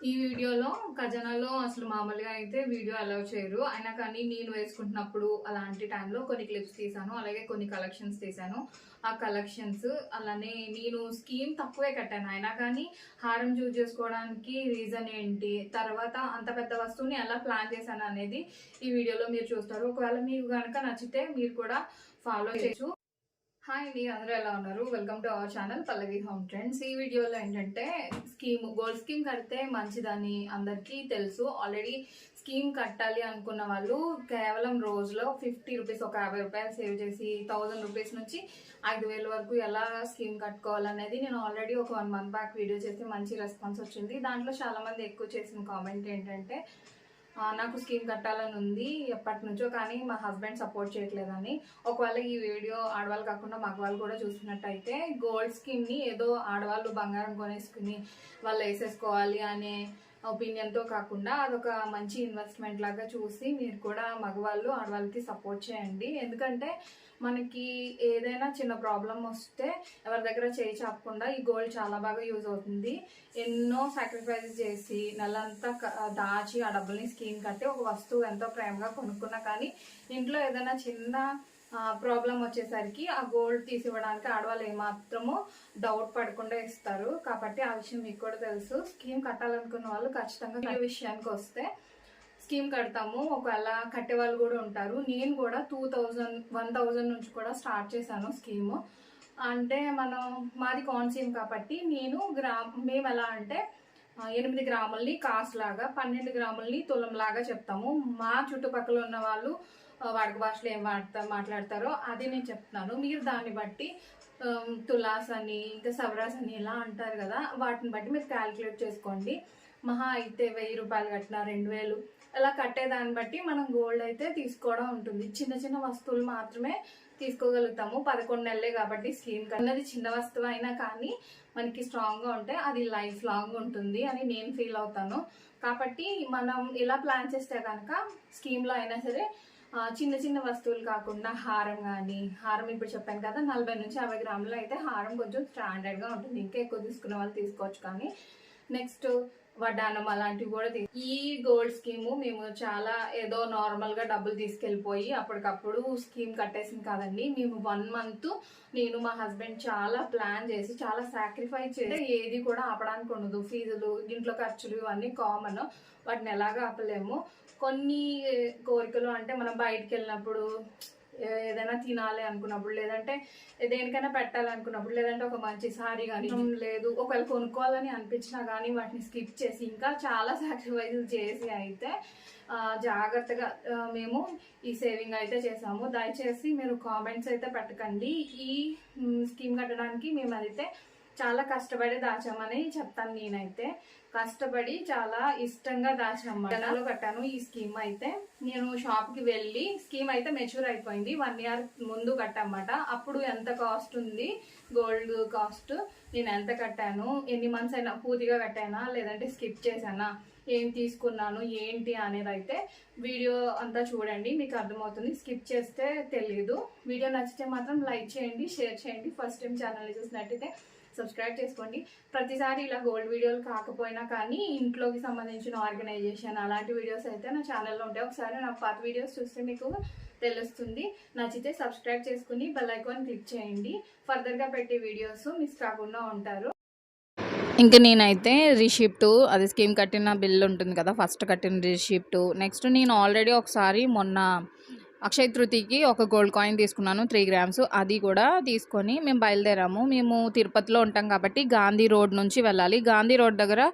ఈ వీడియోలో ఖజానాలో అసలు మామూలుగా అయితే వీడియో అలౌ చేయరు. అయినా కానీ నేను వేసుకుంటున్నప్పుడు అలాంటి టైంలో కొన్ని క్లిప్స్ తీసాను. అలాగే కొన్ని కలెక్షన్స్ తీసాను. ఆ కలెక్షన్స్ అలానే నేను స్కీమ్ తక్కువే కట్టాను. అయినా కానీ హారం చూస్ చేసుకోవడానికి రీజన్ ఏంటి? తర్వాత అంత పెద్ద వస్తువుని ఎలా ప్లాన్ చేశాను అనేది ఈ వీడియోలో మీరు చూస్తారు. ఒకవేళ మీకు కనుక నచ్చితే మీరు కూడా ఫాలో చేయొచ్చు. హాయ్ అండి అందరూ ఎలా ఉన్నారు? Welcome to our channel Pallavi home trends ఈ వీడియోలో ఏంటంటే స్కీమ్ గోల్డ్ స్కీమ్ కడితే మంచిదని అందరికీ తెలుసు. ఆల్రెడీ స్కీమ్ కట్టాలి అనుకున్న వాళ్ళు కేవలం రోజులో ఫిఫ్టీ రూపీస్ ఒక యాభై రూపాయలు సేవ్ చేసి థౌజండ్ రూపీస్ నుంచి ఐదు వేల వరకు ఎలా స్కీమ్ కట్టుకోవాలనేది నేను ఆల్రెడీ ఒక వన్ మంత్ బ్యాక్ వీడియో చేసి మంచి రెస్పాన్స్ వచ్చింది. దాంట్లో చాలామంది ఎక్కువ చేసిన కామెంట్ ఏంటంటే నాకు స్కీమ్ కట్టాలని ఉంది. ఎప్పటి నుంచో కానీ మా హస్బెండ్ సపోర్ట్ చేయట్లేదని. ఒకవేళ ఈ వీడియో ఆడవాళ్ళు కాకుండా మగవాళ్ళు కూడా చూసినట్టయితే గోల్డ్ స్కీమ్ని ఏదో ఆడవాళ్ళు బంగారం కొనేసుకుని వాళ్ళు వేసేసుకోవాలి అనే ఒపీనియన్తో కాకుండా అదొక మంచి ఇన్వెస్ట్మెంట్ లాగా చూసి మీరు కూడా మగవాళ్ళు ఆడవాళ్ళకి సపోర్ట్ చేయండి. ఎందుకంటే మనకి ఏదైనా చిన్న ప్రాబ్లం వస్తే ఎవరి దగ్గర చేయి చాపకుండా ఈ గోల్డ్ చాలా బాగా యూజ్ అవుతుంది. ఎన్నో సాక్రిఫైస్ చేసి నెలంతా దాచి ఆ డబ్బుల్ని స్కీమ్ కట్టి ఒక వస్తువు ఎంతో ప్రేమగా కొనుక్కున్నా కానీ ఇంట్లో ఏదైనా చిన్న ప్రాబ్లం వచ్చేసరికి ఆ గోల్డ్ తీసివ్వడానికి ఆడవాళ్ళు ఏమాత్రము డౌట్ పడకుండా ఇస్తారు. కాబట్టి ఆ విషయం మీకు కూడా తెలుసు. స్కీమ్ కట్టాలనుకున్న వాళ్ళు ఖచ్చితంగా ఈ విషయానికి వస్తే స్కీమ్ కడతాము. ఒకవేళ కట్టే వాళ్ళు కూడా ఉంటారు. నేను కూడా టూ థౌజండ్ వన్ థౌజండ్ నుంచి కూడా స్టార్ట్ చేశాను స్కీము. అంటే మనం మాది కాన్సీమ్ కాబట్టి నేను గ్రా మేము ఎలా అంటే ఎనిమిది గ్రాముల్ని కాస్ లాగా పన్నెండు గ్రాముల్ని తులంలాగా చెప్తాము. మా చుట్టుపక్కల ఉన్న వాళ్ళు వాడుక భాషలో ఏం వాడతా మాట్లాడతారో అది నేను చెప్తున్నాను. మీరు దాన్ని బట్టి తులాస్ అని ఇంకా సవరాస్ అని ఇలా అంటారు కదా వాటిని బట్టి మీరు క్యాలిక్యులేట్ చేసుకోండి. మహా అయితే వెయ్యి రూపాయలు కట్టిన రెండు వేలు. అలా కట్టేదాన్ని బట్టి మనం గోల్డ్ అయితే తీసుకోవడం ఉంటుంది. చిన్న చిన్న వస్తువులు మాత్రమే తీసుకోగలుగుతాము. పదకొండు నెలలే కాబట్టి స్కీమ్ అన్నది చిన్న వస్తువు అయినా కానీ మనకి స్ట్రాంగ్గా ఉంటే అది లైఫ్ లాంగ్ ఉంటుంది అని నేను ఫీల్ అవుతాను. కాబట్టి మనం ఇలా ప్లాన్ చేస్తే కనుక స్కీమ్లో అయినా సరే చిన్న చిన్న వస్తువులు కాకుండా హారం కానీ హారం ఇప్పుడు చెప్పాను కదా నలభై నుంచి యాభై గ్రాములు అయితే హారం కొంచెం స్టాండర్డ్గా ఉంటుంది. ఇంకా ఎక్కువ తీసుకునే వాళ్ళు తీసుకోవచ్చు కానీ నెక్స్ట్ వడ్డానం అలాంటివి కూడా తీ- ఈ గోల్డ్ స్కీము మేము చాలా ఏదో నార్మల్గా డబ్బులు తీసుకెళ్ళిపోయి అప్పటికప్పుడు స్కీమ్ కట్టేసింది కాదండి. మేము వన్ మంత్ నేను మా హస్బెండ్ చాలా ప్లాన్ చేసి చాలా సాక్రిఫైస్ చేసి ఏది కూడా ఆపడానికి ఉండదు. ఫీజులు ఇంట్లో ఖర్చులు ఇవన్నీ కామన్ వాటిని ఎలాగా ఆపలేము. కొన్ని కోరికలు అంటే మనం బయటికి వెళ్ళినప్పుడు ఏదైనా తినాలి అనుకున్నప్పుడు లేదంటే దేనికైనా పెట్టాలి అనుకున్నప్పుడు లేదంటే ఒక మంచి సారీ కానీ లేదు ఒకవేళ కొనుక్కోవాలని అనిపించినా కానీ వాటిని స్కిప్ చేసి ఇంకా చాలా సాక్రిఫైస్ చేసి అయితే జాగ్రత్తగా మేము ఈ సేవింగ్ అయితే చేసాము. దయచేసి మీరు కామెంట్స్ అయితే పెట్టకండి. ఈ స్కీమ్ కట్టడానికి మేము అయితే చాలా కష్టపడి దాచామని చెప్తాను నేనైతే. కష్టపడి చాలా ఇష్టంగా దాచాము నెలలో కట్టాను ఈ స్కీమ్ అయితే. నేను షాప్కి వెళ్ళి స్కీమ్ అయితే మెచ్యూర్ అయిపోయింది. వన్ ఇయర్ ముందు కట్టమాట అప్పుడు ఎంత కాస్ట్ ఉంది? గోల్డ్ కాస్ట్ నేను ఎంత కట్టాను? ఎన్ని మంత్స్ అయినా పూర్తిగా కట్టానా? లేదంటే స్కిప్ చేశానా? ఏం తీసుకున్నాను? ఏంటి అనేది అయితే వీడియో అంతా చూడండి. మీకు అర్థమవుతుంది. స్కిప్ చేస్తే తెలియదు వీడియో నచ్చితే మాత్రం లైక్ చేయండి షేర్ చేయండి. ఫస్ట్ టైం ఛానల్ చూసినట్టయితే సబ్స్క్రైబ్ చేసుకోండి. ప్రతిసారి ఇలా గోల్డ్ వీడియోలు కాకపోయినా కానీ ఇంట్లోకి సంబంధించిన ఆర్గనైజేషన్ అలాంటి వీడియోస్ అయితే నా ఛానల్లో ఉంటాయి. ఒకసారి నా పాత వీడియోస్ చూస్తే మీకు తెలుస్తుంది. నచ్చితే సబ్స్క్రైబ్ చేసుకుని బెల్ ఐకాన్ క్లిక్ చేయండి. ఫర్దర్గా పెట్టే వీడియోస్ మిస్ కాకుండా ఉంటారు. ఇంకా నేనైతే రిసిప్ట్ అది స్కీమ్ కట్టిన బిల్ ఉంటుంది కదా ఫస్ట్ కట్టిన రిసిప్ట్ నెక్స్ట్ నేను ఆల్రెడీ ఒకసారి మొన్న అక్షయ తృతీయకి ఒక గోల్డ్ కాయిన్ తీసుకున్నాను త్రీ గ్రామ్స్. అది కూడా తీసుకొని మేము బయలుదేరాము. మేము తిరుపతిలో ఉంటాం కాబట్టి గాంధీ రోడ్ నుంచి వెళ్ళాలి. గాంధీ రోడ్ దగ్గర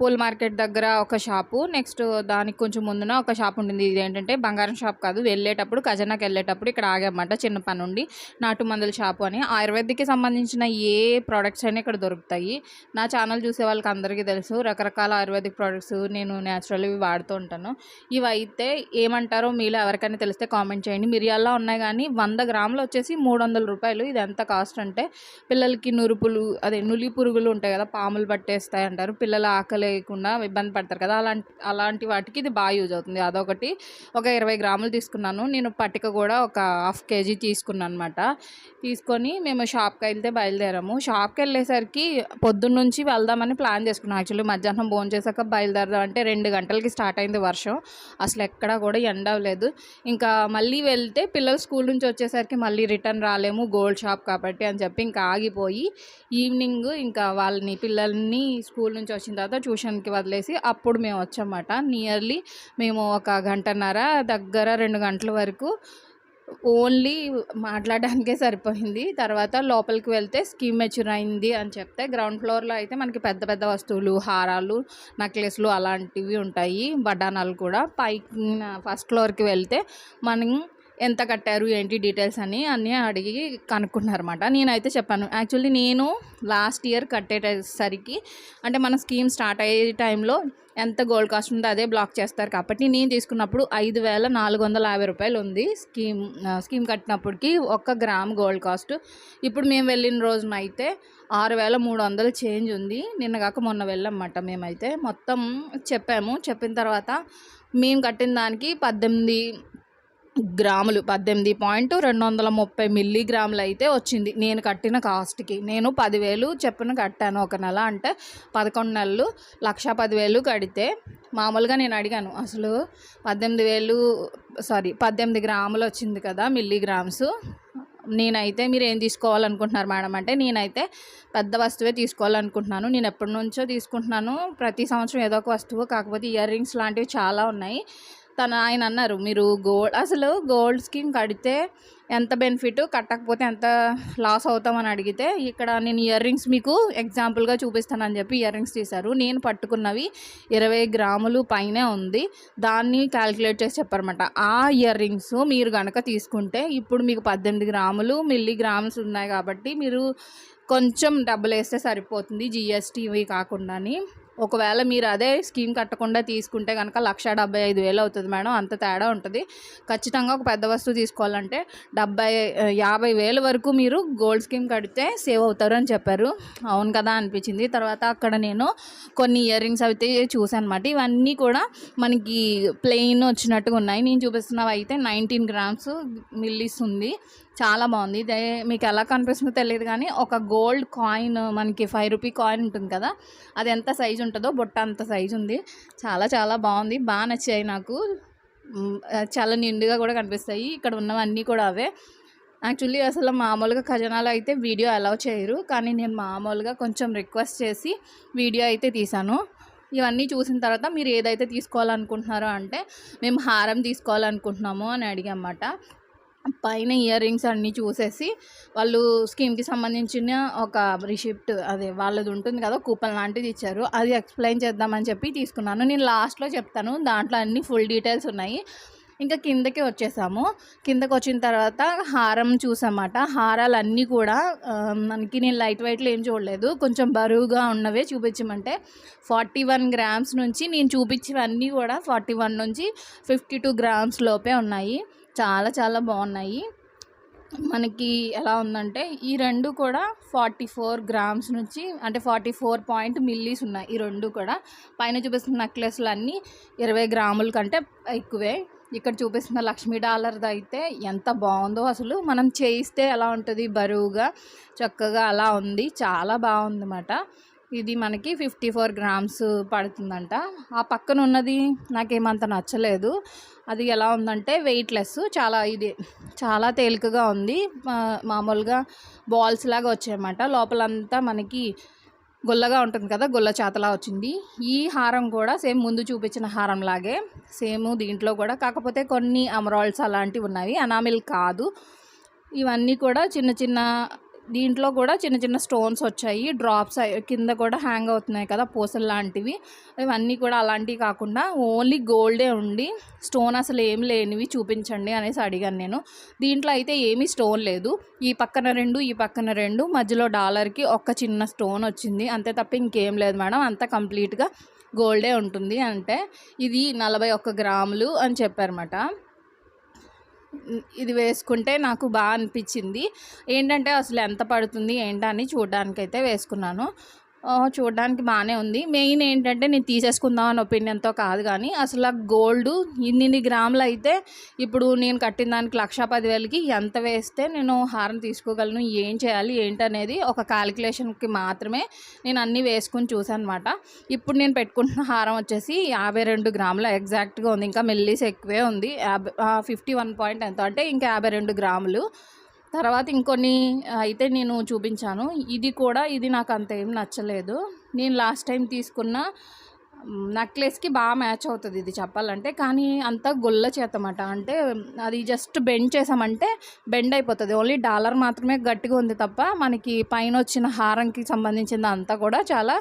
పూల్ మార్కెట్ దగ్గర ఒక షాపు. నెక్స్ట్ దానికి కొంచెం ముందున ఒక షాప్ ఉంటుంది ఇది ఏంటంటే బంగారం షాప్ కాదు. వెళ్ళేటప్పుడు ఖజానాకి వెళ్ళేటప్పుడు ఇక్కడ ఆగామట చిన్న పని ఉండి. నాటు మందుల షాపు అని. ఆయుర్వేదిక్కి సంబంధించిన ఏ ప్రోడక్ట్స్ అయినా ఇక్కడ దొరుకుతాయి. నా ఛానల్ చూసే వాళ్ళకి అందరికీ తెలుసు. రకరకాల ఆయుర్వేదిక్ ప్రోడక్ట్స్ నేను న్యాచురల్ ఇవి వాడుతూ ఉంటాను. ఇవి అయితే ఏమంటారో మీలో ఎవరికైనా తెలిస్తే కామెంట్ చేయండి. మిరియాల్లో ఉన్నాయి కానీ వంద గ్రాములు వచ్చేసి మూడు వందల రూపాయలు. ఇది ఎంత కాస్ట్ అంటే పిల్లలకి నురుపులు అదే నులి పురుగులు ఉంటాయి కదా పాములు పట్టేస్తాయి అంటారు. పిల్లల ఆకలేయకుండా ఇబ్బంది పడతారు కదా అలాంటి అలాంటి వాటికి ఇది బాగా యూజ్ అవుతుంది. అదొకటి. ఒక ఇరవై గ్రాములు తీసుకున్నాను. నేను పట్టిక కూడా ఒక హాఫ్ కేజీ తీసుకున్నాను అనమాట తీసుకొని మేము షాప్కి వెళ్తే బయలుదేరాము. షాప్కి వెళ్ళేసరికి పొద్దున్న నుంచి వెళ్దామని ప్లాన్ చేసుకున్నాం. యాక్చువల్లీ మధ్యాహ్నం భోజనం చేశాక బయలుదేరదాం అంటే రెండు గంటలకి స్టార్ట్ అయింది వర్షం. అసలు ఎక్కడా కూడా ఎండ అవ్వలేదు. ఇంకా మళ్ళీ వెళ్తే పిల్లలు స్కూల్ నుంచి వచ్చేసరికి మళ్ళీ రిటర్న్ రాలేము. గోల్డ్ షాప్ కాబట్టి అని చెప్పి ఇంకా ఆగిపోయి ఈవినింగ్ ఇంకా వాళ్ళని పిల్లల్ని స్కూల్ నుంచి వచ్చిన తర్వాత ట్యూషన్కి వదిలేసి అప్పుడు మేము వచ్చామాట నియర్లీ మేము ఒక గంటన్నర దగ్గర రెండు గంటల వరకు ఓన్లీ మాట్లాడడానికే సరిపోయింది. తర్వాత లోపలికి వెళ్తే స్కీమ్ మెచ్యూర్ అయింది అని చెప్తే గ్రౌండ్ ఫ్లోర్లో అయితే మనకి పెద్ద పెద్ద వస్తువులు హారాలు నెక్లెస్లు అలాంటివి ఉంటాయి బడానాలు కూడా. పైకి ఫస్ట్ ఫ్లోర్కి వెళ్తే మనం ఎంత కట్టారు ఏంటి డీటెయిల్స్ అని అన్నీ అడిగి కనుక్కున్నారన్నమాట. నేనైతే చెప్పాను యాక్చువల్లీ నేను లాస్ట్ ఇయర్ కట్టేసరికి అంటే మన స్కీమ్ స్టార్ట్ అయ్యే టైంలో ఎంత గోల్డ్ కాస్ట్ ఉందో అదే బ్లాక్ చేస్తారు కాబట్టి నేను తీసుకున్నప్పుడు ఐదు వేల నాలుగు వందల యాభై రూపాయలు ఉంది స్కీమ్ స్కీమ్ కట్టినప్పటికి ఒక్క గ్రామ్ గోల్డ్ కాస్ట్ ఇప్పుడు మేము వెళ్ళిన రోజున అయితే ఆరు వేల మూడు వందలు చేంజ్ ఉంది. నిన్న కాక మొన్న వెళ్ళామన్నమాట మేమైతే. మొత్తం చెప్పాము చెప్పిన తర్వాత మేము కట్టిన దానికి పద్దెనిమిది గ్రాములు పద్దెనిమిది పాయింట్ రెండు వందల ముప్పై మిల్లీగ్రాములు అయితే వచ్చింది. నేను కట్టిన కాస్ట్కి. నేను పదివేలు చెప్పున కట్టాను ఒక నెల అంటే పదకొండు నెలలు. లక్ష పదివేలు కడితే మామూలుగా నేను అడిగాను అసలు పద్దెనిమిది వేలు సారీ పద్దెనిమిది గ్రాములు వచ్చింది కదా మిల్లీ గ్రామ్స్ నేనైతే మీరు ఏం తీసుకోవాలనుకుంటున్నారు మేడం అంటే నేనైతే పెద్ద వస్తువే తీసుకోవాలనుకుంటున్నాను. నేను ఎప్పటి నుంచో తీసుకుంటున్నాను. ప్రతి సంవత్సరం ఏదో ఒక వస్తువు కాకపోతే ఇయర్ రింగ్స్ లాంటివి చాలా ఉన్నాయి. తను ఆయన అన్నారు మీరు గోల్డ్ అసలు గోల్డ్ స్కీమ్ కడితే ఎంత బెనిఫిట్ కట్టకపోతే ఎంత లాస్ అవుతామని అడిగితే ఇక్కడ నేను ఇయర్ రింగ్స్ మీకు ఎగ్జాంపుల్గా చూపిస్తానని చెప్పి ఇయర్ రింగ్స్ తీశారు. నేను పట్టుకున్నవి ఇరవై గ్రాములు పైనే ఉంది. దాన్ని క్యాలిక్యులేట్ చేసి చెప్పారన్నమాట. ఆ ఇయర్ రింగ్స్ మీరు కనుక తీసుకుంటే ఇప్పుడు మీకు పద్దెనిమిది గ్రాములు మిల్లీ గ్రామ్స్ ఉన్నాయి కాబట్టి మీరు కొంచెం డబ్బులు వేస్తే సరిపోతుంది జిఎస్టీ ఇవి కాకుండాని. ఒకవేళ మీరు అదే స్కీమ్ కట్టకుండా తీసుకుంటే కనుక లక్ష డెబ్బై ఐదు వేలు అవుతుంది మేడం. అంత తేడా ఉంటుంది. ఖచ్చితంగా ఒక పెద్ద వస్తువు తీసుకోవాలంటే డెబ్బై యాభై వేల వరకు మీరు గోల్డ్ స్కీమ్ కడితే సేవ్ అవుతారు అని చెప్పారు. అవును కదా అనిపించింది. తర్వాత అక్కడ నేను కొన్ని ఇయర్ రింగ్స్ అయితే చూసాను అనమాట ఇవన్నీ కూడా మనకి ప్లెయిన్ వచ్చినట్టుగా ఉన్నాయి. నేను చూపిస్తున్నవి అయితే నైన్టీన్ గ్రామ్స్ మిల్లీస్ ఉంది. చాలా బాగుంది. ఇదే మీకు ఎలా కనిపిస్తుందో తెలియదు కానీ ఒక గోల్డ్ కాయిన్ మనకి ఫైవ్ రూపీ కాయిన్ ఉంటుంది కదా అది ఎంత సైజు ఉంటుందో బుట్ట అంత సైజు ఉంది. చాలా చాలా బాగుంది. బాగా నచ్చాయి నాకు. చాలా నిండుగా కూడా కనిపిస్తాయి. ఇక్కడ ఉన్నవన్నీ కూడా అవే. యాక్చువల్లీ అసలు మామూలుగా ఖజనాలు అయితే వీడియో అలౌ చేయరు. కానీ నేను మామూలుగా కొంచెం రిక్వెస్ట్ చేసి వీడియో అయితే తీశాను. ఇవన్నీ చూసిన తర్వాత మీరు ఏదైతే తీసుకోవాలనుకుంటున్నారో అంటే మేము హారం తీసుకోవాలనుకుంటున్నాము అని అడిగన్నమాట పైన ఇయర్ రింగ్స్ అన్నీ చూసేసి వాళ్ళు స్కీమ్కి సంబంధించిన ఒక రిసిప్ట్ అదే వాళ్ళది ఉంటుంది కదా కూపన్ లాంటిది ఇచ్చారు. అది ఎక్స్ప్లెయిన్ చేద్దామని చెప్పి తీసుకున్నాను. నేను లాస్ట్లో చెప్తాను. దాంట్లో అన్ని ఫుల్ డీటెయిల్స్ ఉన్నాయి. ఇంకా కిందకి వచ్చేసాము. కిందకి వచ్చిన తర్వాత హారం చూసామాట హారాలన్నీ కూడా మనకి నేను లైట్ వెయిట్లో ఏం చూడలేదు. కొంచెం బరువుగా ఉన్నవే చూపించమంటే ఫార్టీ వన్ గ్రామ్స్ నుంచి నేను చూపించేవన్నీ కూడా ఫార్టీ వన్ నుంచి ఫిఫ్టీ టూ గ్రామ్స్ లోపే ఉన్నాయి. చాలా చాలా బాగున్నాయి. మనకి ఎలా ఉందంటే ఈ రెండు కూడా ఫార్టీ ఫోర్ గ్రామ్స్ నుంచి అంటే ఫార్టీ ఫోర్ పాయింట్ మిల్లీస్ ఉన్నాయి. ఈ రెండు కూడా పైన చూపిస్తున్న నెక్లెస్లు అన్నీ ఇరవై గ్రాముల కంటే ఎక్కువే. ఇక్కడ చూపిస్తున్న లక్ష్మీ డాలర్ది అయితే ఎంత బాగుందో అసలు. మనం చేయిస్తే ఎలా ఉంటుంది? బరువుగా చక్కగా అలా ఉంది. చాలా బాగుందన్నమాట. ఇది మనకి ఫిఫ్టీ ఫోర్ గ్రామ్స్ పడుతుందంట. ఆ పక్కన ఉన్నది నాకేమంత నచ్చలేదు. అది ఎలా ఉందంటే వెయిట్లెస్ చాలా ఇది చాలా తేలికగా ఉంది. మా- మామూలుగా బాల్స్ లాగా వచ్చాయన్నమాట. లోపలంతా మనకి గుల్లగా ఉంటుంది కదా గుల్ల చేతలా వచ్చింది. ఈ హారం కూడా సేమ్ ముందు చూపించిన హారం లాగే సేమ్ దీంట్లో కూడా. కాకపోతే కొన్ని అమరాల్స్ అలాంటివి ఉన్నాయి. అనామిల్ కాదు. ఇవన్నీ కూడా చిన్న చిన్న దీంట్లో కూడా చిన్న చిన్న స్టోన్స్ వచ్చాయి డ్రాప్స్ కింద కూడా హ్యాంగ్ అవుతున్నాయి కదా పూసలు లాంటివి. ఇవన్నీ కూడా అలాంటివి కాకుండా ఓన్లీ గోల్డే ఉండి స్టోన్ అసలు ఏం లేనివి చూపించండి అనేసి అడిగాను నేను. దీంట్లో అయితే ఏమీ స్టోన్ లేదు. ఈ పక్కన రెండు ఈ పక్కన రెండు మధ్యలో డాలర్కి ఒక్క చిన్న స్టోన్ వచ్చింది. అంతే తప్ప ఇంకేం లేదు మేడం. అంతా కంప్లీట్గా గోల్డే ఉంటుంది అంటే ఇది నలభై ఒక్క గ్రాములు అని చెప్పారన్నమాట. ఇది వేసుకుంటే నాకు బాగా అనిపించింది. ఏంటంటే అసలు ఎంత పడుతుంది ఏంటని చూడడానికైతే వేసుకున్నాను. చూడడానికి బాగానే ఉంది. మెయిన్ ఏంటంటే నేను తీసేసుకుందాం అని ఒపీనియన్తో కాదు కానీ అసలు ఆ గోల్డ్ ఇన్ని గ్రాములు అయితే ఇప్పుడు నేను కట్టిన దానికి లక్ష పదివేలకి ఎంత వేస్తే నేను హారం తీసుకోగలను ఏం చేయాలి ఏంటనేది ఒక క్యాలిక్యులేషన్కి మాత్రమే నేను అన్నీ వేసుకుని చూసాను అనమాట ఇప్పుడు నేను పెట్టుకుంటున్న హారం వచ్చేసి యాభై రెండు గ్రాముల ఎగ్జాక్ట్గా ఉంది. ఇంకా మెల్లీస్ ఎక్కువే ఉంది. యాభై ఫిఫ్టీ వన్ పాయింట్ ఎంత అంటే ఇంకా యాభై రెండు గ్రాములు. తర్వాత ఇంకొన్ని అయితే నేను చూపించాను. ఇది కూడా ఇది నాకు అంత ఏం నచ్చలేదు. నేను లాస్ట్ టైం తీసుకున్న నెక్లెస్కి బాగా మ్యాచ్ అవుతుంది ఇది చెప్పాలంటే. కానీ అంతా గొల్ల చేతమాట. అంటే అది జస్ట్ బెండ్ చేసామంటే బెండ్ అయిపోతుంది. ఓన్లీ డాలర్ మాత్రమే గట్టిగా ఉంది తప్ప మనకి పైన వచ్చిన హారంకి సంబంధించింది అంతా కూడా చాలా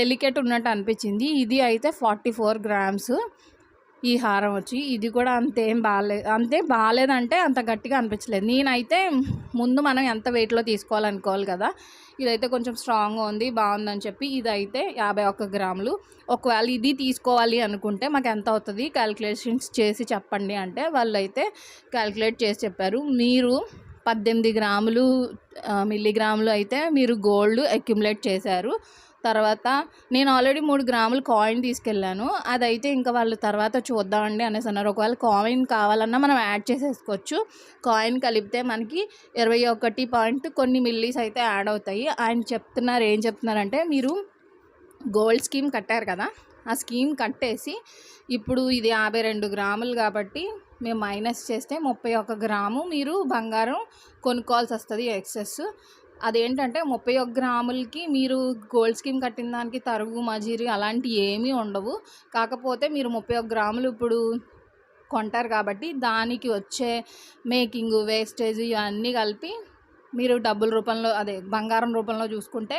డెలికేట్ ఉన్నట్టు అనిపించింది. ఇది అయితే ఫార్టీ ఫోర్ గ్రామ్స్. ఈ హారం వచ్చి ఇది కూడా అంతేం బాగాలేదు అంతే బాగాలేదంటే అంత గట్టిగా అనిపించలేదు. నేనైతే ముందు మనం ఎంత వెయిట్లో తీసుకోవాలనుకోవాలి కదా ఇదైతే కొంచెం స్ట్రాంగ్గా ఉంది బాగుందని చెప్పి ఇదైతే యాభై ఒక్క గ్రాములు. ఒకవేళ ఇది తీసుకోవాలి అనుకుంటే మాకు ఎంత అవుతుంది క్యాలిక్యులేషన్స్ చేసి చెప్పండి అంటే వాళ్ళు అయితే క్యాలిక్యులేట్ చేసి చెప్పారు. మీరు పద్దెనిమిది గ్రాములు మిల్లీగ్రాములు అయితే మీరు గోల్డ్ అక్యుములేట్ చేశారు. తర్వాత నేను ఆల్రెడీ మూడు గ్రాములు కాయిన్ తీసుకెళ్ళాను. అదైతే ఇంకా వాళ్ళు తర్వాత చూద్దామండి అనేసి అన్నారు. ఒకవేళ కాయిన్ కావాలన్నా మనం యాడ్ చేసేసుకోవచ్చు. కాయిన్ కలిపితే మనకి ఇరవై ఒకటి పాయింట్ కొన్ని మిల్లీస్ అయితే యాడ్ అవుతాయి. ఆయన చెప్తున్నారు ఏం చెప్తున్నారంటే మీరు గోల్డ్ స్కీమ్ కట్టారు కదా ఆ స్కీమ్ కట్టేసి ఇప్పుడు ఇది యాభై రెండు గ్రాములు కాబట్టి మేము మైనస్ చేస్తే ముప్పై ఒక్క గ్రాము మీరు బంగారం కొనుక్కోవాల్సి వస్తుంది ఎక్సెస్ అదేంటంటే ముప్పై ఒక్క గ్రాములకి మీరు గోల్డ్ స్కీమ్ కట్టిన దానికి తరుగు మజీరి అలాంటివి ఏమీ ఉండవు. కాకపోతే మీరు ముప్పై ఒక్క గ్రాములు ఇప్పుడు కొంటారు కాబట్టి దానికి వచ్చే మేకింగ్ వేస్టేజ్ ఇవన్నీ కలిపి మీరు డబ్బుల రూపంలో అదే బంగారం రూపంలో చూసుకుంటే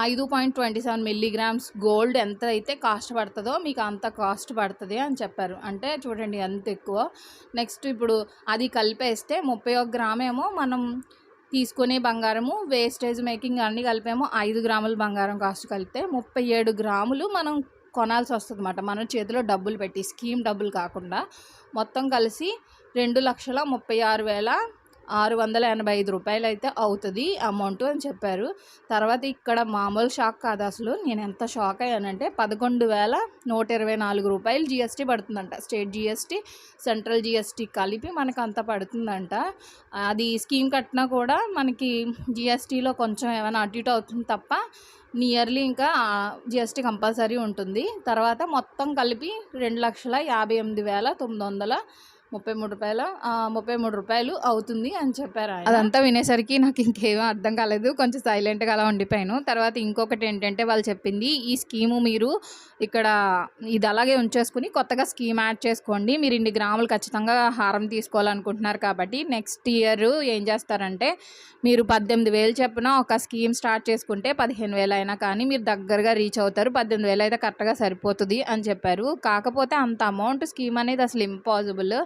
ఐదు point twenty seven milligrams gold ఎంత అయితే కాస్ట్ పడుతుందో మీకు అంత కాస్ట్ పడుతుంది అని చెప్పారు. అంటే చూడండి ఎంత ఎక్కువ. నెక్స్ట్ ఇప్పుడు అది కలిపేస్తే ముప్పై ఒక గ్రామేమో మనం తీసుకునే బంగారము వేస్టేజ్ మేకింగ్ అన్నీ కలిపేమో. ఐదు గ్రాముల బంగారం కాస్ట్ కలిపితే ముప్పై ఏడు గ్రాములు మనం కొనాల్సి వస్తుంది అన్నమాట మన చేతిలో డబ్బులు పెట్టి స్కీమ్ డబ్బులు కాకుండా మొత్తం కలిసి రెండు లక్షల ముప్పై ఆరు వేల ఆరు వందల ఎనభై ఐదు రూపాయలు అయితే అవుతుంది అమౌంట్ అని చెప్పారు. తర్వాత ఇక్కడ మామూలు షాక్ కాదు అసలు. నేను ఎంత షాక్ అయ్యానంటే పదకొండు వేల నూట ఇరవై నాలుగు రూపాయలు జిఎస్టీ పడుతుందంట. స్టేట్ జిఎస్టీ సెంట్రల్ జిఎస్టీ కలిపి మనకు అంత పడుతుందంట. అది స్కీమ్ కట్టినా కూడా మనకి జిఎస్టీలో కొంచెం ఏమైనా అటు ఇటు అవుతుంది తప్ప నియర్లీ ఇంకా జిఎస్టీ కంపల్సరీ ఉంటుంది. తర్వాత మొత్తం కలిపి రెండు లక్షల యాభై ఎనిమిది వేల తొమ్మిది వందల ముప్పై మూడు రూపాయల? ముప్పై మూడు రూపాయలు అవుతుంది అని చెప్పారు అదంతా వినేసరికి నాకు ఇంకేమీ అర్థం కాలేదు. కొంచెం సైలెంట్గా అలా ఉండిపోయాను. తర్వాత ఇంకొకటి ఏంటంటే వాళ్ళు చెప్పింది ఈ స్కీము మీరు ఇక్కడ ఇది అలాగే ఉంచేసుకుని కొత్తగా స్కీమ్ యాడ్ చేసుకోండి. మీరు ఇన్ని గ్రాములు ఖచ్చితంగా హారం తీసుకోవాలనుకుంటున్నారు కాబట్టి నెక్స్ట్ ఇయర్ ఏం చేస్తారంటే మీరు పద్దెనిమిది వేలు చెప్పిన ఒక స్కీమ్ స్టార్ట్ చేసుకుంటే పదిహేను వేలు అయినా కానీ మీరు దగ్గరగా రీచ్ అవుతారు. పద్దెనిమిది వేలు అయితే కరెక్ట్గా సరిపోతుంది అని చెప్పారు. కాకపోతే అంత అమౌంట్ స్కీమ్ అనేది అసలు ఇంపాసిబుల్.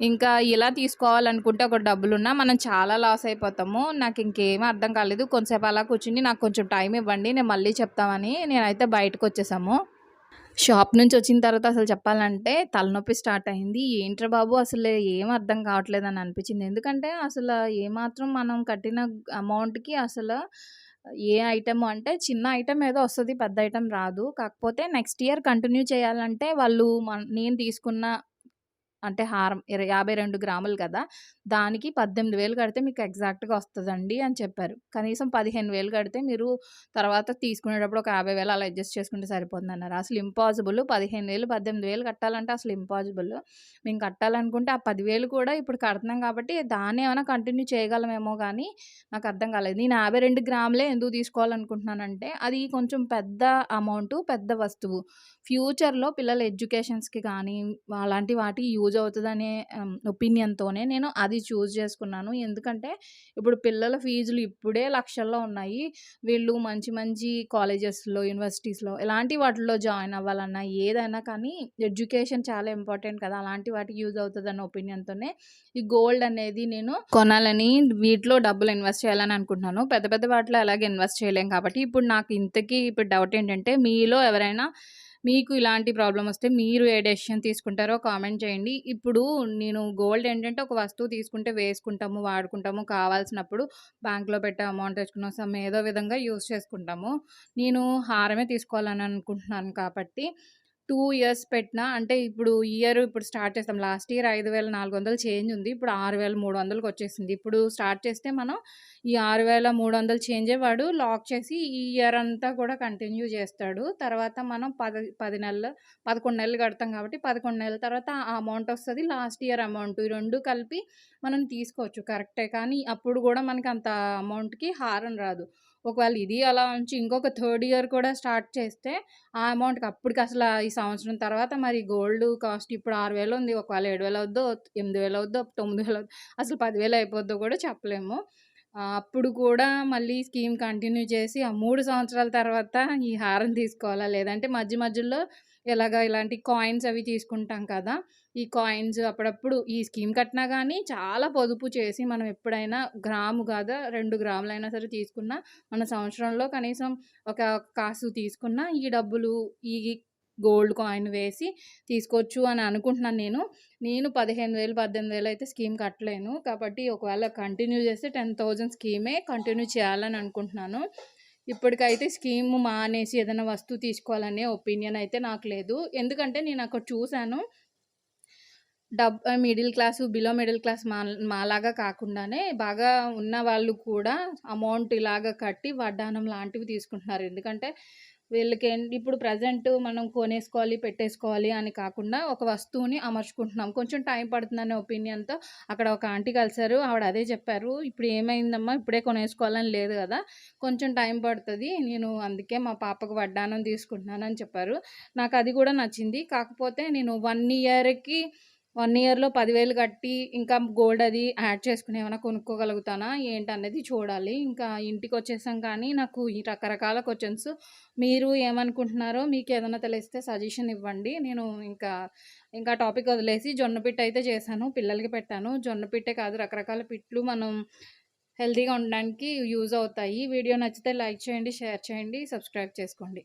ఇంకా ఇలా తీసుకోవాలనుకుంటే ఒక డబ్బులున్నా మనం చాలా లాస్ అయిపోతాము. నాకు ఇంకేమీ అర్థం కాలేదు. కొంతసేపు అలా కూర్చుని నాకు కొంచెం టైం ఇవ్వండి నేను మళ్ళీ చెప్తామని నేనైతే బయటకు వచ్చేసాము. షాప్ నుంచి వచ్చిన తర్వాత అసలు చెప్పాలంటే తలనొప్పి స్టార్ట్ అయింది. ఏంట్రా బాబు అసలు ఏం అర్థం కావట్లేదు అని అనిపించింది. ఎందుకంటే అసలు ఏమాత్రం మనం కట్టిన అమౌంట్కి అసలు ఏ ఐటమ్ అంటే చిన్న ఐటమ్ ఏదో వస్తుంది పెద్ద ఐటమ్ రాదు. కాకపోతే నెక్స్ట్ ఇయర్ కంటిన్యూ చేయాలంటే వాళ్ళు మన నేను తీసుకున్న అంటే హారం ఇరవై యాభై రెండు గ్రాములు కదా దానికి పద్దెనిమిది వేలు కడితే మీకు ఎగ్జాక్ట్గా వస్తుందండి అని చెప్పారు. కనీసం పదిహేను వేలు కడితే మీరు తర్వాత తీసుకునేటప్పుడు ఒక యాభై వేలు అలా అడ్జస్ట్ చేసుకుంటే సరిపోతుంది అన్నారు అసలు ఇంపాసిబుల్ పదిహేను వేలు పద్దెనిమిది వేలు కట్టాలంటే అసలు ఇంపాసిబుల్. మేము కట్టాలనుకుంటే ఆ పదివేలు కూడా ఇప్పుడు కడుతున్నాం కాబట్టి దాన్ని ఏమైనా కంటిన్యూ చేయగలమేమో కానీ నాకు అర్థం కాలేదు. నేను యాభై రెండు గ్రాములే ఎందుకు తీసుకోవాలనుకుంటున్నానంటే అది కొంచెం పెద్ద అమౌంట్ పెద్ద వస్తువు. ఫ్యూచర్లో పిల్లల ఎడ్యుకేషన్స్కి కానీ అలాంటి వాటికి యూజ్ యూజ్ అవుతుందనే ఒపీనియన్తోనే నేను అది చూస్ చేసుకున్నాను. ఎందుకంటే ఇప్పుడు పిల్లల ఫీజులు ఇప్పుడే లక్షల్లో ఉన్నాయి. వీళ్ళు మంచి మంచి కాలేజెస్లో యూనివర్సిటీస్లో ఎలాంటి వాటిల్లో జాయిన్ అవ్వాలన్నా ఏదైనా కానీ ఎడ్యుకేషన్ చాలా ఇంపార్టెంట్ కదా. అలాంటి వాటికి యూజ్ అవుతుంది ఒపీనియన్తోనే ఈ గోల్డ్ అనేది నేను కొనాలని వీటిలో డబ్బులు ఇన్వెస్ట్ చేయాలని అనుకుంటున్నాను. పెద్ద పెద్ద వాటిలో అలాగే ఇన్వెస్ట్ చేయలేం కాబట్టి ఇప్పుడు నాకు ఇంతకీ ఇప్పుడు డౌట్ ఏంటంటే మీలో ఎవరైనా మీకు ఇలాంటి ప్రాబ్లం వస్తే మీరు ఏ డెసిషన్ తీసుకుంటారో కామెంట్ చేయండి. ఇప్పుడు నేను గోల్డ్ ఏంటంటే ఒక వస్తువు తీసుకుంటే వేసుకుంటాము, వాడుకుంటాము, కావాల్సినప్పుడు బ్యాంక్‌లో పెట్టే అమౌంట్ తెచ్చుకున్నాం సమ్ ఏదో విధంగా యూజ్ చేసుకుంటాము. నేను హారమే తీసుకోవాలని అనుకుంటున్నాను కాబట్టి టూ ఇయర్స్ పెట్టినా అంటే ఇప్పుడు ఇయర్ ఇప్పుడు స్టార్ట్ చేస్తాం. లాస్ట్ ఇయర్ 5,400 చేంజ్ ఉంది. ఇప్పుడు 6,300కి వచ్చేసింది. ఇప్పుడు స్టార్ట్ చేస్తే మనం ఈ 6,300 చేంజే వాడు లాక్ చేసి ఈ ఇయర్ అంతా కూడా కంటిన్యూ చేస్తాడు. తర్వాత మనం పది పది నెలలు 11 నెలలు కడతాం కాబట్టి 11 నెలల తర్వాత ఆ అమౌంట్ వస్తుంది లాస్ట్ ఇయర్ అమౌంట్ ఈ రెండు కలిపి మనం తీసుకోవచ్చు కరెక్టే. కానీ అప్పుడు కూడా మనకి అంత అమౌంట్‌కి హారం రాదు. ఒకవేళ ఇది అలా ఉంచి ఇంకొక థర్డ్ ఇయర్ కూడా స్టార్ట్ చేస్తే ఆ అమౌంట్‌కి అప్పటికి అసలు ఈ సంవత్సరం తర్వాత మరి గోల్డ్ కాస్ట్ ఇప్పుడు ఆరు వేలు ఉంది. ఒకవేళ ఏడు వేలు అవుద్దో, 8,000 అవుద్దో, 9,000 అవుద్దో అసలు పదివేలు అయిపోద్దో కూడా చెప్పలేము. అప్పుడు కూడా మళ్ళీ స్కీమ్ కంటిన్యూ చేసి ఆ మూడు సంవత్సరాల తర్వాత ఈ హారం తీసుకోవాలా? లేదంటే మధ్య మధ్యలో ఇలాగ ఇలాంటి కాయిన్స్ అవి తీసుకుంటాం కదా! ఈ కాయిన్స్ అప్పుడప్పుడు ఈ స్కీమ్ కట్టినా కానీ చాలా పొదుపు చేసి మనం ఎప్పుడైనా గ్రాము కాదా రెండు గ్రాములైనా సరే తీసుకున్నా మన సంవత్సరంలో కనీసం ఒక కాసు తీసుకున్నా ఈ డబ్బులు ఈ గోల్డ్ కాయిన్ వేసి తీసుకోవచ్చు అని అనుకుంటున్నాను నేను. నేను 15,000, 18,000 అయితే స్కీమ్ కట్టలేను. కాబట్టి ఒకవేళ కంటిన్యూ చేస్తే 10,000 స్కీమే కంటిన్యూ చేయాలని అనుకుంటున్నాను. ఇప్పటికైతే స్కీమ్ మానేసి ఏదైనా వస్తువు తీసుకోవాలనే ఒపీనియన్ అయితే నాకు లేదు. ఎందుకంటే నేను అక్కడ చూశాను dub middle class, below middle class మా మాలాగా కాకుండానే బాగా ఉన్న వాళ్ళు కూడా అమౌంట్ ఇలాగ కట్టి వడ్డానం లాంటివి తీసుకుంటున్నారు. ఎందుకంటే వీళ్ళకి ఇప్పుడు ప్రజెంట్ మనం కొనేసుకోవాలి, పెట్టేసుకోవాలి అని కాకుండా ఒక వస్తువుని అమర్చుకుంటున్నాం. కొంచెం టైం పడుతుందనే ఒపీనియన్‌తో అక్కడ ఒక ఆంటీ కలిసారు. ఆవిడ అదే చెప్పారు. "ఇప్పుడు ఏమైందమ్మా ఇప్పుడే కొనేసుకోవాలని లేదు కదా! కొంచెం టైం పడుతుంది నేను అందుకే మా పాపకు వడ్డానం తీసుకుంటున్నాను" అని చెప్పారు. నాకు అది కూడా నచ్చింది. కాకపోతే నేను వన్ ఇయర్‌కి వన్ ఇయర్‌లో పదివేలు కట్టి ఇంకా గోల్డ్ అది యాడ్ చేసుకుని ఏమైనా కొనుక్కోగలుగుతానా? ఏంటనేది చూడాలి. ఇంకా ఇంటికొచ్చేసాం కానీ నాకు ఈ రకరకాల క్వశ్చన్స్ మీరు ఏమనుకుంటున్నారో మీకు ఏదైనా తెలిస్తే సజెషన్ ఇవ్వండి. నేను ఇంకా ఇంకా టాపిక్ వదిలేసి జొన్న పిట్ట అయితే చేశాను. పిల్లలకి పెట్టాను. జొన్న పిట్టే కాదు రకరకాల పిట్లు మనం హెల్తీగా ఉండడానికి యూజ్ అవుతాయి. వీడియో నచ్చితే లైక్ చేయండి, షేర్ చేయండి, సబ్స్క్రైబ్ చేసుకోండి.